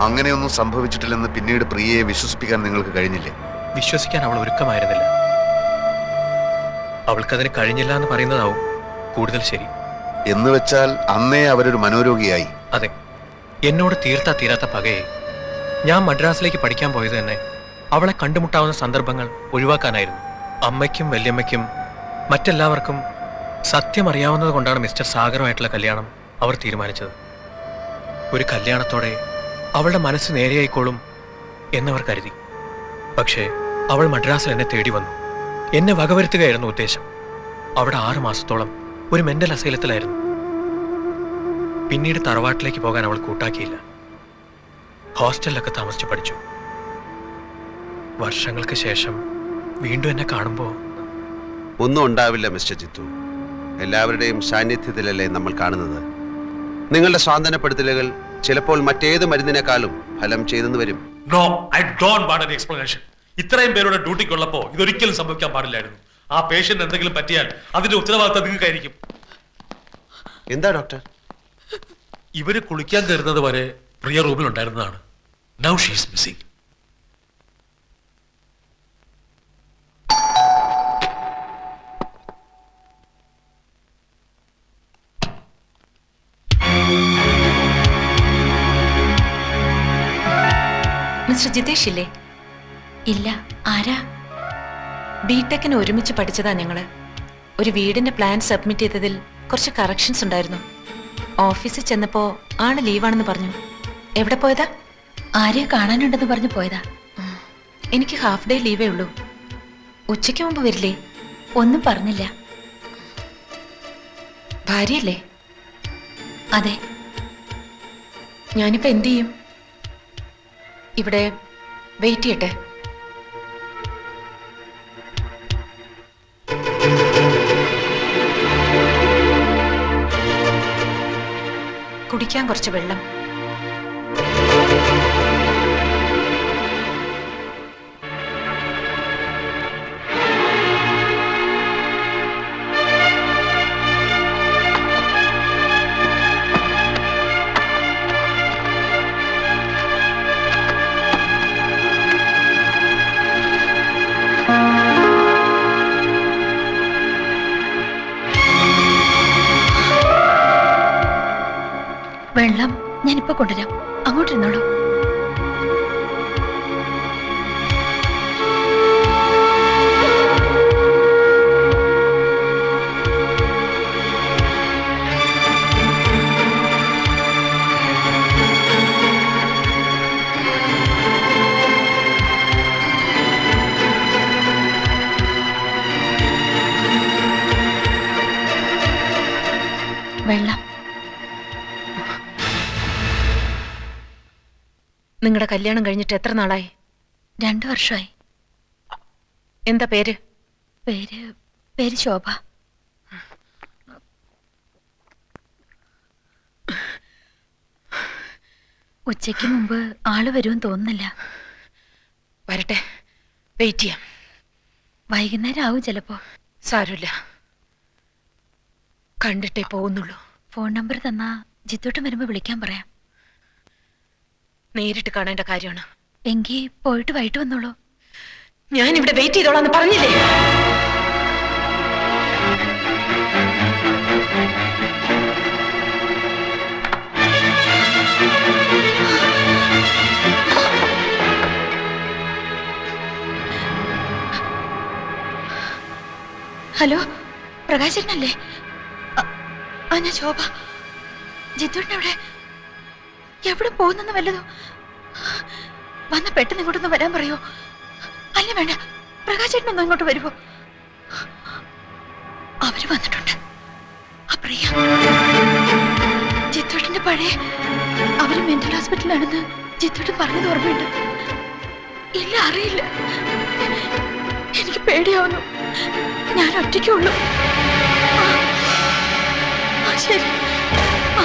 അങ്ങനെയൊന്നും സംഭവിച്ചിട്ടില്ലെന്ന് പിന്നീട് പ്രിയയെ വിശ്വസിപ്പിക്കാൻ നിങ്ങൾക്ക് കഴിഞ്ഞില്ലേ? വിശ്വസിക്കാൻ അവൾ ഒരുക്കമായിരുന്നില്ല. അവൾക്കതിന് കഴിഞ്ഞില്ല എന്ന് പറയുന്നതാവും കൂടുതൽ ശരി. എന്ന് വെച്ചാൽ അന്നേ അവരൊരു മനോരോഗിയായി. അതെ. എന്നോട് തീർത്താ തീരാത്ത പകയെ ഞാൻ മദ്രാസിലേക്ക് പഠിക്കാൻ പോയത് തന്നെ അവളെ കണ്ടുമുട്ടാവുന്ന സന്ദർഭങ്ങൾ ഒഴിവാക്കാനായിരുന്നു. അമ്മയ്ക്കും വല്യമ്മയ്ക്കും മറ്റെല്ലാവർക്കും സത്യം അറിയാവുന്നത് കൊണ്ടാണ് മിസ്റ്റർ സാഗറുമായിട്ടുള്ള കല്യാണം അവർ തീരുമാനിച്ചത്. ഒരു കല്യാണത്തോടെ അവളുടെ മനസ്സ് നേരെയായിക്കോളും എന്നവർ കരുതി. പക്ഷേ അവൾ മദ്രാസിൽ എന്നെ തേടി വന്നു. എന്നെ വകവരുത്തുകയായിരുന്നു ഉദ്ദേശം. അവിടെ ആറു മാസത്തോളം ഒരു മെന്റൽ അസൈലത്തിലായിരുന്നു. പിന്നീട് തറവാട്ടിലേക്ക് പോകാൻ അവൾ കൂട്ടാക്കിയില്ല. ഹോസ്റ്റലിലൊക്കെ താമസിച്ച് പഠിച്ചു. വർഷങ്ങൾക്ക് ശേഷം വീണ്ടും എന്നെ കാണുമ്പോൾ ഒന്നും ഉണ്ടാവില്ല മിസ്റ്റർ ജിത്തു. എല്ലാവരുടെയും സാന്നിധ്യത്തിലല്ലേ നമ്മൾ കാണുന്നത്. നിങ്ങളുടെ സ്വാന്തനപ്പെടുത്തലുകൾ ചിലപ്പോൾ മറ്റേത് മരുന്നിനേക്കാളും ഫലം ചെയ്തെന്ന് വരും. No I don't want explanation ഇത്രയും പേരുടെ ഡ്യൂട്ടിക്കുള്ളപ്പോ ഇതൊരിക്കലും സംഭവിക്കാൻ പാടില്ലായിരുന്നു. ആ പേഷ്യന്റ് എന്തെങ്കിലും പറ്റിയാൽ അതിന്റെ ഉത്തരവാദിത്തം നിങ്ങൾക്കായിരിക്കും. എന്താ ഡോക്ടർ ഇവർ കുളിക്കാൻ കയറുന്നത് വരെ പ്രിയ റൂമിൽ ഉണ്ടായിരുന്നതാണ് now she's missing mister Jitesh ഇല്ലേ. ഇല്ല ആരാ? ബിടെക്കിന് ഒരുമിച്ച് പഠിച്ചതാ ഞങ്ങൾ. ഒരു വീടിന്റെ പ്ലാൻ സബ്മിറ്റ് ചെയ്തതിൽ കുറച്ച് കറക്ഷൻസ് ഉണ്ടായിരുന്നു. ഓഫീസിൽ ചെന്നപ്പോ ആണ് ലീവാണെന്ന് പറഞ്ഞു. എവിടെ പോയതാ? ആരെ കാണാനുണ്ടെന്ന് പറഞ്ഞു പോയതാ. എനിക്ക് ഹാഫ് ഡേ ലീവേ ഉള്ളൂ. ഉച്ചയ്ക്ക് മുമ്പ് വരില്ലേ? ഒന്നും പറഞ്ഞില്ല. ഭാര്യല്ലേ അതെ. ഞാനിപ്പോ എന്തു ചെയ്യും? ഇവിടെ വെയിറ്റ് ചെയ്യട്ടെ. കുടിക്കാൻ കുറച്ച് വെള്ളം. വെള്ളം ഞാനിപ്പോ കൊണ്ടുവരാം. അങ്ങോട്ടിരുന്നോളൂ. നിങ്ങളുടെ കല്യാണം കഴിഞ്ഞിട്ട് എത്ര നാളായി? രണ്ടു വർഷമായി എന്താ പേര്? പേര് പേര് ശോഭ. ഉച്ചയ്ക്ക് മുമ്പ് ആൾ വരുമെന്ന് തോന്നുന്നില്ല. വരട്ടെ. വെയിറ്റ് ചെയ്യാം. വൈകുന്നേരം ആവും ചിലപ്പോ. സാരമില്ല. കണ്ടിട്ടേ പോകുന്നുള്ളൂ ഫോൺ നമ്പർ തന്നാ ജിത്തോട്ടം വരുമ്പോ വിളിക്കാൻ പറയാം. നേരിട്ട് കാണേണ്ട കാര്യമാണ്. എങ്കിൽ പോയിട്ട് വൈകിട്ട് വന്നോളൂ. ഞാൻ ഇവിടെ വെയിറ്റ് ചെയ്തോളാന്ന് പറഞ്ഞില്ലേ? ഹലോ പ്രകാശനല്ലേ? ആ ഞാൻ ശോഭ. ജിത്തുവിന്റെ എവിടെ പോകുന്നെന്ന് വല്ലതോ? വന്ന് പെട്ടെന്ന് ഇങ്ങോട്ടൊന്ന് വരാൻ പറയോ? അല്ല വേണ്ട. പ്രകാശേട്ടനൊന്നും ഇങ്ങോട്ട് വരുമോ അവർ വന്നിട്ടുണ്ട്. ആ പ്രിയ. ചിത്തോട്ടന്റെ പഴയ അവർ മെന്റൽ ഹോസ്പിറ്റലാണെന്ന് ചിത്തോട്ടൻ പറഞ്ഞത് ഓർമ്മയുണ്ട്. ഇല്ല അറിയില്ല. എനിക്ക് പേടിയാവുന്നു. ഞാൻ ഒറ്റയ്ക്കുള്ളൂ ശരി. ആ.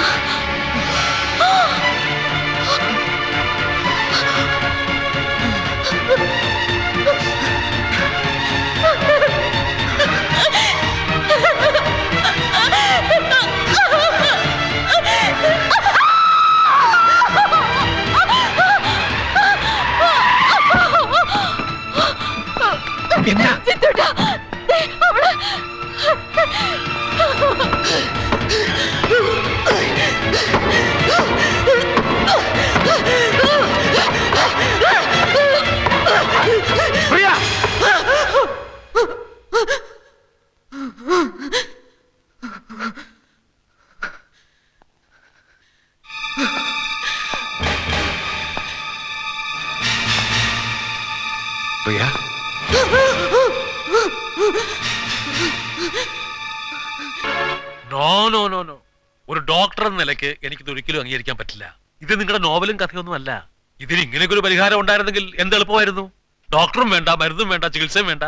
നോ നോ നോ നോ ഒരു ഡോക്ടർ എന്ന നിലയ്ക്ക് എനിക്കിത് ഒരിക്കലും അംഗീകരിക്കാൻ പറ്റില്ല. ഇത് നിങ്ങളുടെ നോവലും കഥയൊന്നും അല്ല. ഇതിന് ഇങ്ങനെയൊക്കെ ഒരു പരിഹാരം ഉണ്ടായിരുന്നെങ്കിൽ എന്ത് എളുപ്പമായിരുന്നു? ഡോക്ടറും വേണ്ട മരുന്നും വേണ്ട ചികിത്സയും വേണ്ട.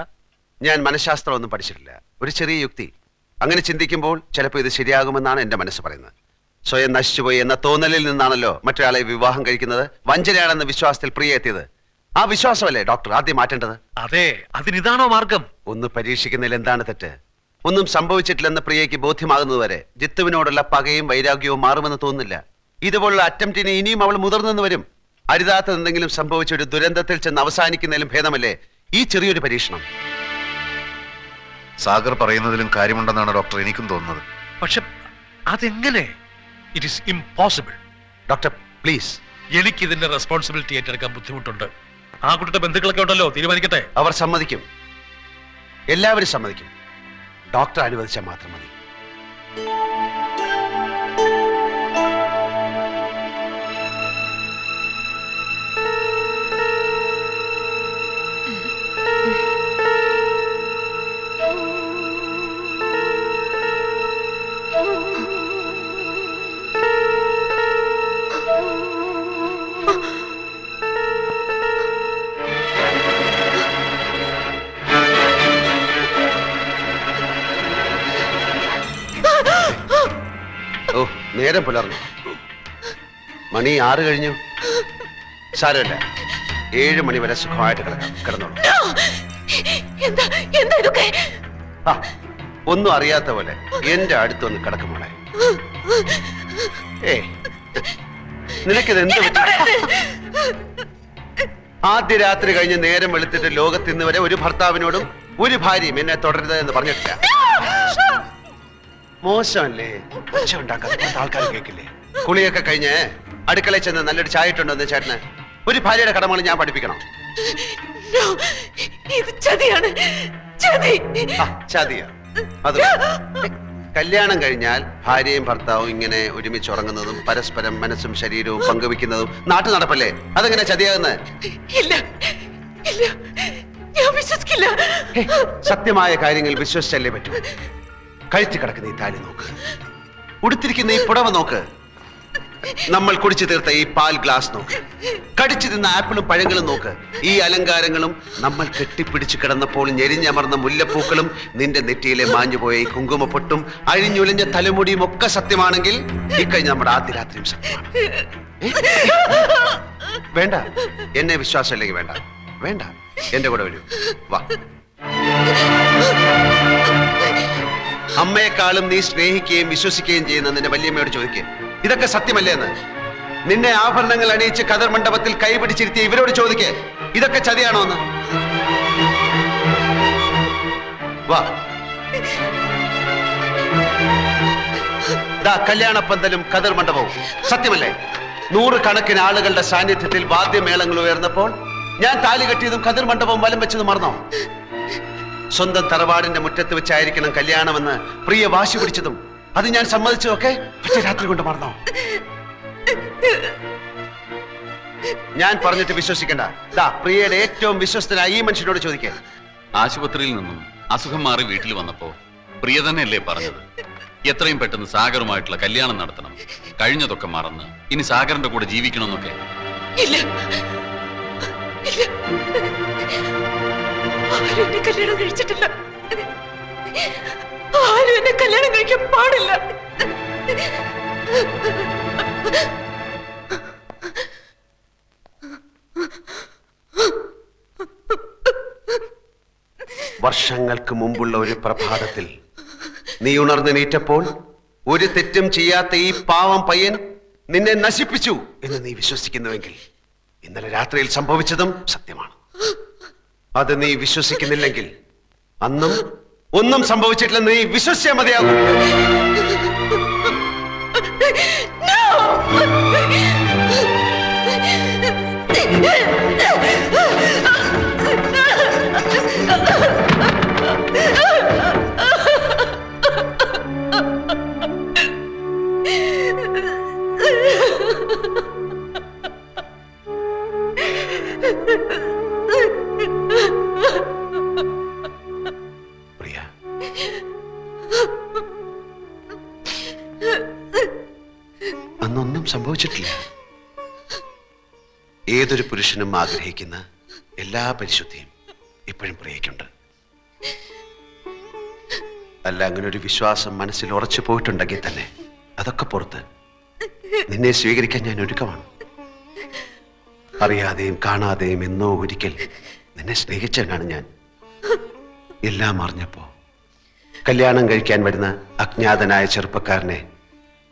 ഞാൻ മനഃശാസ്ത്രം ഒന്നും പഠിച്ചിട്ടില്ല. ഒരു ചെറിയ യുക്തി. അങ്ങനെ ചിന്തിക്കുമ്പോൾ ചിലപ്പോൾ ഇത് ശരിയാകുമെന്നാണ് എന്റെ മനസ്സ് പറയുന്നത്. സ്വയം നശിച്ചുപോയി എന്ന തോന്നലിൽ നിന്നാണല്ലോ മറ്റൊരാളെ വിവാഹം കഴിക്കുന്നത്. വഞ്ചനയാണെന്ന വിശ്വാസത്തിൽ പ്രിയ എത്തിയത് ആ വിശ്വാസമല്ലേ ഡോക്ടർ ആദ്യം മാറ്റേണ്ടത്? അതെ അതിനിതാണോ മാർഗം? ഒന്ന് പരീക്ഷിക്കുന്നതിൽ എന്താണ് തെറ്റ്? ഒന്നും സംഭവിച്ചിട്ടില്ലെന്ന് പ്രിയയ്ക്ക് ബോധ്യമാകുന്നതുവരെ ജിത്തുവിനോടുള്ള പകയും വൈരാഗ്യവും മാറുമെന്ന് തോന്നുന്നില്ല. ഇതുപോലുള്ള അറ്റംപ്റ്റിന് ഇനിയും അവൾ മുതിർന്നെന്ന് വരും. അരുതാത്ത എന്തെങ്കിലും സംഭവിച്ച ഒരു ദുരന്തത്തിൽ ചെന്ന് അവസാനിക്കുന്നതിലും ഭേദമല്ലേ ഈ ചെറിയൊരു പരീക്ഷണം? സാഗർ പറയുന്നതിലും കാര്യമുണ്ടെന്നാണ് ഡോക്ടർ എനിക്കും തോന്നുന്നത്. പക്ഷെ അതെങ്ങനെ? It is impossible doctor please എനിക്ക് ഇതിന്റെ റെസ്പോൺസിബിലിറ്റി ഏറ്റെടുക്കാൻ ബുദ്ധിമുട്ടുണ്ട്. ആ കുട്ടിയുടെ ബന്ധുക്കളൊക്കെ ഉണ്ടല്ലോ തീരുമാനിക്കട്ടെ? അവർ സമ്മതിക്കും. എല്ലാവരും സമ്മതിക്കും. ഡോക്ടർ അനുവദിച്ചാൽ മാത്രം മതി. നേരം പുലർന്നു. മണി ആറ് കഴിഞ്ഞു. സാരമില്ല. ഏഴ് മണി വരെ സുഖമായിട്ട് കിടക്കാം. കിടന്നോളൂ. എന്താ എന്താ ഇതൊക്കെ? ആ ഒന്നും അറിയാത്ത പോലെ എന്റെ അടുത്തൊന്ന് കിടക്കുമോളെ ഏ നിനക്കിത് എന്ത് പറ്റി? ആദ്യ രാത്രി കഴിഞ്ഞ് നേരം വെളുത്തിട്ട് ലോകത്ത് ഇന്ന് വരെ ഒരു ഭർത്താവിനോടും ഒരു ഭാര്യയും എന്നെ തുടരുത് എന്ന് പറഞ്ഞിട്ടില്ല. മോശമല്ലേ? ഒച്ച ഉണ്ടാക്കാതെ ആൾക്കാർ കേൾക്കില്ലേ കുളിയൊക്കെ കഴിഞ്ഞ് അടുക്കളയിൽ ചെന്ന് നല്ലൊരു ചായ ഇട്ടുണ്ടോ ചേട്ടന്. ഒരു ഭാര്യയുടെ കടമകൾ ഞാൻ പഠിപ്പിക്കണം. ഇത് ചതിയാണ്. ചതി. ആ, ചതിയാ. അത് കല്യാണം കഴിഞ്ഞാൽ ഭാര്യയും ഭർത്താവും ഇങ്ങനെ ഒരുമിച്ച് ഉറങ്ങുന്നതും പരസ്പരം മനസ്സും ശരീരവും പങ്കുവെക്കുന്നതും നാട്ടു നടപ്പല്ലേ? അതെങ്ങനെ ചതിയാകുന്നത് ഇല്ല ഇല്ല. ഞാൻ വിശ്വസിക്കില്ല. സത്യമായ കാര്യങ്ങൾ വിശ്വസിച്ചല്ലേ പറ്റൂ. കഴുത്തി കിടക്കുന്ന ഈ താലി നോക്ക്. ഉടുത്തിരിക്കുന്ന ഈ പുടവ നോക്ക്. നമ്മൾ കുടിച്ചു തീർത്ത ഈ പാൽ ഗ്ലാസ് നോക്ക്. കടിച്ചു തിന്ന ആപ്പിളും പഴങ്ങളും നോക്ക്. ഈ അലങ്കാരങ്ങളും നമ്മൾ കെട്ടിപ്പിടിച്ചു കിടന്നപ്പോൾ ഞെരിഞ്ഞമർന്ന മുല്ലപ്പൂക്കളും നിന്റെ നെറ്റിയിലെ മാഞ്ഞുപോയ ഈ കുങ്കുമപ്പൊട്ടും അഴിഞ്ഞുലഞ്ഞ തലമുടിയും ഒക്കെ സത്യമാണെങ്കിൽ ഇക്കഴിഞ്ഞ നമ്മുടെ ആദ്യ രാത്രിയും വേണ്ട. എന്നെ വിശ്വാസമില്ലെങ്കിൽ വേണ്ട. വേണ്ട. എന്റെ കൂടെ വരൂ. വാ. അമ്മയെക്കാളും നീ സ്നേഹിക്കുകയും വിശ്വസിക്കുകയും ചെയ്യുന്ന നിന്റെ വല്യമ്മയോട് ചോദിക്കുക ഇതൊക്കെ സത്യമല്ലേ എന്ന്? നിന്നെ ആഭരണങ്ങൾ അണിയിച്ച് കതർ മണ്ഡപത്തിൽ കൈപിടിച്ചിരുത്തിയ ഇവരോട് ചോദിക്കേ. ഇതൊക്കെ ചതിയാണോ എന്ന്? വാ. ദാ കല്യാണപ്പന്തലും കതർ മണ്ഡപവും. സത്യമല്ലേ? നൂറുകണക്കിന് ആളുകളുടെ സാന്നിധ്യത്തിൽ വാദ്യമേളങ്ങൾ ഉയർന്നപ്പോൾ ഞാൻ താലി കെട്ടിയതും കതിർ മണ്ഡപവും വലം വെച്ചതും മറന്നോ? സ്വന്തം തറവാടിന്റെ മുറ്റത്ത് വെച്ചായിരിക്കണം കല്യാണമെന്ന് പ്രിയ വാശി പിടിച്ചതും. അത് ഞാൻ സമ്മതിച്ചതൊക്കെ പക്ഷെ രാത്രി കൊണ്ട് മറന്നോ? ഞാൻ പറഞ്ഞിട്ട് വിശ്വസിക്കണ്ട. ദാ പ്രിയയുടെ ഏറ്റവും വിശ്വസ്തനായ ഈ മനുഷ്യനോട് ചോദിക്കേ. ആശുപത്രിയിൽ നിന്നും അസുഖം മാറി വീട്ടിൽ വന്നപ്പോ പ്രിയ തന്നെയല്ലേ പറഞ്ഞത്? എത്രയും പെട്ടെന്ന് സാഗറുമായിട്ടുള്ള കല്യാണം നടത്തണം. കഴിഞ്ഞതൊക്കെ മറന്ന് ഇനി സാഗറിന്റെ കൂടെ ജീവിക്കണമെന്നൊക്കെ. ഇല്ല. ഇല്ല. എന്നെ കല്യാണം കഴിച്ചിട്ടില്ല. ആരും എന്നെ കല്യാണം കഴിക്കാൻ പാടില്ല. വർഷങ്ങൾക്ക് മുമ്പുള്ള ഒരു പ്രഭാതത്തിൽ നീ ഉണർന്നു നീറ്റപ്പോൾ ഒരു തെറ്റും ചെയ്യാത്ത ഈ പാവം പയ്യൻ നിന്നെ നശിപ്പിച്ചു എന്ന് നീ വിശ്വസിക്കുന്നുവെങ്കിൽ ഇന്നലെ രാത്രിയിൽ സംഭവിച്ചതും സത്യമാണ്. അത് നീ വിശ്വസിക്കുന്നില്ലെങ്കിൽ അന്നും ഒന്നും സംഭവിച്ചിട്ടില്ലെന്ന് നീ വിശ്വസിച്ചാൽ മതിയാകും No! പുരുഷനും ആഗ്രഹിക്കുന്ന എല്ലാ പരിശുദ്ധിയും ഇപ്പോഴും പ്രിയയ്ക്കുണ്ട്. അല്ല അങ്ങനെ ഒരു വിശ്വാസം മനസ്സിൽ ഉറച്ചു പോയിട്ടുണ്ടെങ്കിൽ തന്നെ അതൊക്കെ പുറത്ത് നിന്നെ സ്വീകരിക്കാൻ ഞാൻ ഒരുക്കമാണ്. അറിയാതെയും കാണാതെയും എന്നോ ഒരിക്കൽ നിന്നെ സ്നേഹിച്ചവനാണ് ഞാൻ. എല്ലാം അറിഞ്ഞപ്പോ കല്യാണം കഴിക്കാൻ വരുന്ന അജ്ഞാതനായ ചെറുപ്പക്കാരനെ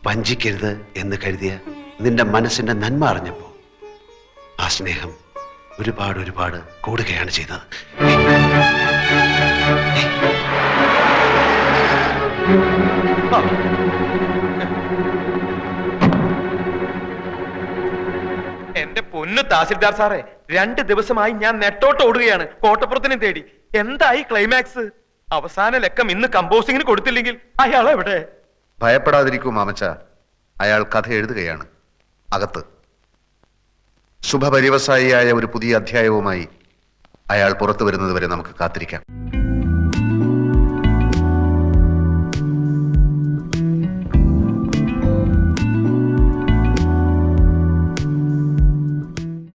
വഞ്ചിക്കരുത് എന്ന് കരുതിയ നിന്റെ മനസ്സിന്റെ നന്മ അറിഞ്ഞപ്പോ ആ സ്നേഹം ഒരുപാട് ഒരുപാട് കൂടുകയാണ് ചെയ്തത്. എന്റെ പൊന്ന് തഹസിൽദാർ സാറേ രണ്ട് ദിവസമായി ഞാൻ നെട്ടോട്ട് ഓടുകയാണ്. കോട്ടപ്പുറത്തിനെ തേടി. എന്തായി ക്ലൈമാക്സ് അവസാന ലക്കം ഇന്ന് കമ്പോസിങ്ങിന് കൊടുത്തില്ലെങ്കിൽ അയാൾ എവിടെ? ഭയപ്പെടാതിരിക്കൂ മാമച്ച. അയാൾ കഥ എഴുതുകയാണ്. അകത്ത്. ശുഭപരിവസായിയായ ഒരു പുതിയ അധ്യായവുമായി അയാൾ പുറത്തു വരുന്നതുവരെ നമുക്ക് കാത്തിരിക്കാം.